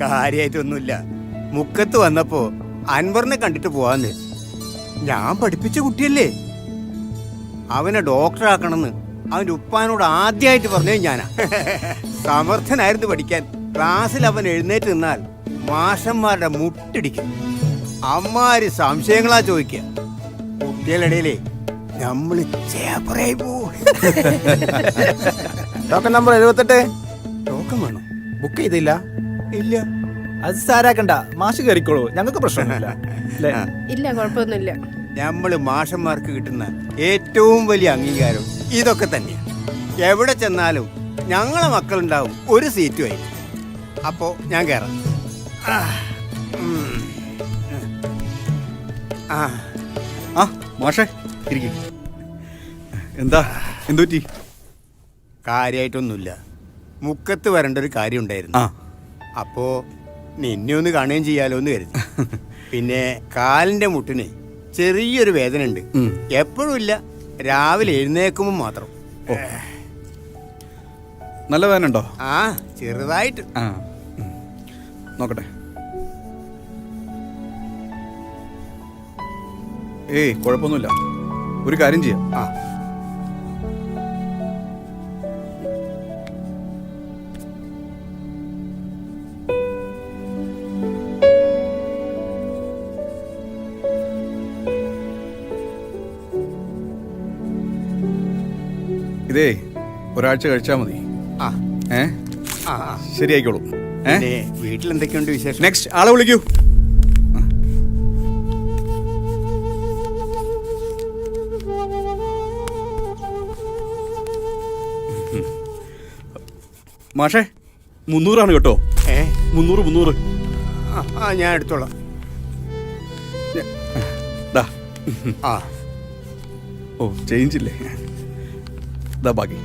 കാര്യമായിട്ടൊന്നുമില്ല മുക്കത്ത് വന്നപ്പോ അൻവറിനെ കണ്ടിട്ട് പോവാന്ന്. ഞാൻ പഠിപ്പിച്ച കുട്ടിയല്ലേ? അവനെ ഡോക്ടറാക്കണമെന്ന് അവന്റെ ഉപ്പാനോട് ആദ്യമായിട്ട് പറഞ്ഞേ ഞാനാ. സമർത്ഥനായിരുന്നു പഠിക്കാൻ. ക്ലാസ്സിൽ അവൻ എഴുന്നേറ്റ് നിന്നാൽ മാഷന്മാരുടെ മുട്ടിടിക്കും. അമ്മാര് സംശയങ്ങളാ ചോദിക്കുക കുട്ടികളുടെ നമ്മൾ ചേപ്പറായി ടോക്കൺ നമ്പർ എഴുപത്തെട്ട്. ടോക്കൺ വേണം. ബുക്ക് ചെയ്തില്ല. ഇല്ല. അത് സാരാക്കണ്ട. മാഷ് കയറിക്കോളൂ ഞങ്ങൾക്ക് പ്രശ്നമൊന്നുമില്ല. അല്ലേ? ഇല്ല കുഴപ്പമൊന്നുമില്ല. നമ്മൾ മാഷന്മാർക്ക് കിട്ടുന്ന ഏറ്റവും വലിയ അംഗീകാരം ഇതൊക്കെ തന്നെയാണ് എവിടെ ചെന്നാലും ഞങ്ങളെ മക്കളുണ്ടാവും ഒരു സീറ്റുമായി അപ്പോ ഞാൻ കയറാം ആ, മാഷേ ഇരിക്കും. എന്താ? എന്തുപറ്റി? കാര്യമായിട്ടൊന്നുമില്ല മുക്കത്ത് വരേണ്ട ഒരു കാര്യം ഉണ്ടായിരുന്നു ആ. അപ്പോ നിന്നെ ഒന്ന് കാണുകയും ചെയ്യാലോ എന്ന് കരുതി. പിന്നെ കാലിന്റെ മുട്ടിന് ചെറിയൊരു വേദന ഉണ്ട് എപ്പോഴും ഇല്ല. രാവിലെ എഴുന്നേക്കുമ്പോൾ മാത്രം. നല്ല വേദന ഉണ്ടോ ആ ചെറുതായിട്ട്. ആ. നോക്കട്ടെ. ഏയ് കുഴപ്പമൊന്നുമില്ല. ഒരു കാര്യം ചെയ്യാം. ആ. ഇതേ ഒരാഴ്ച കഴിച്ചാൽ മതി. ആ. ഏ? ആ. ശരിയായിക്കോളൂ. ഏ? വീട്ടിൽ എന്തൊക്കെയുണ്ട് വിശേഷം? നെക്സ്റ്റ് ആളെ വിളിക്കൂ. മാഷേ മുന്നൂറാണ് കേട്ടോ. ഏ? മുന്നൂറ് മുന്നൂറ്. ആ, ഞാൻ എടുത്തോളാം. ആ. ഓ ചേഞ്ചില്ലേ ബാക്കി.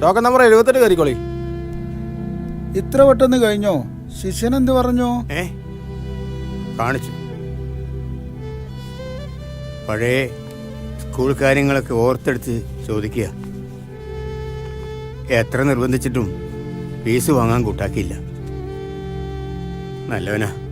ടോക്കൺ നമ്പർ എഴുപത്തെട്ട് കയറിക്കോളി. ഇത്ര പെട്ടെന്ന് കഴിഞ്ഞോ? ശിഷ്യൻ എന്ത് പറഞ്ഞു? ഏ? കാണിച്ചു. പഴയ സ്കൂൾ കാര്യങ്ങളൊക്കെ ഓർത്തെടുത്ത് ചോദിക്കുക. എത്ര നിർബന്ധിച്ചിട്ടും ഫീസ് വാങ്ങാൻ കൂട്ടാക്കിയില്ല. നല്ലവനാ.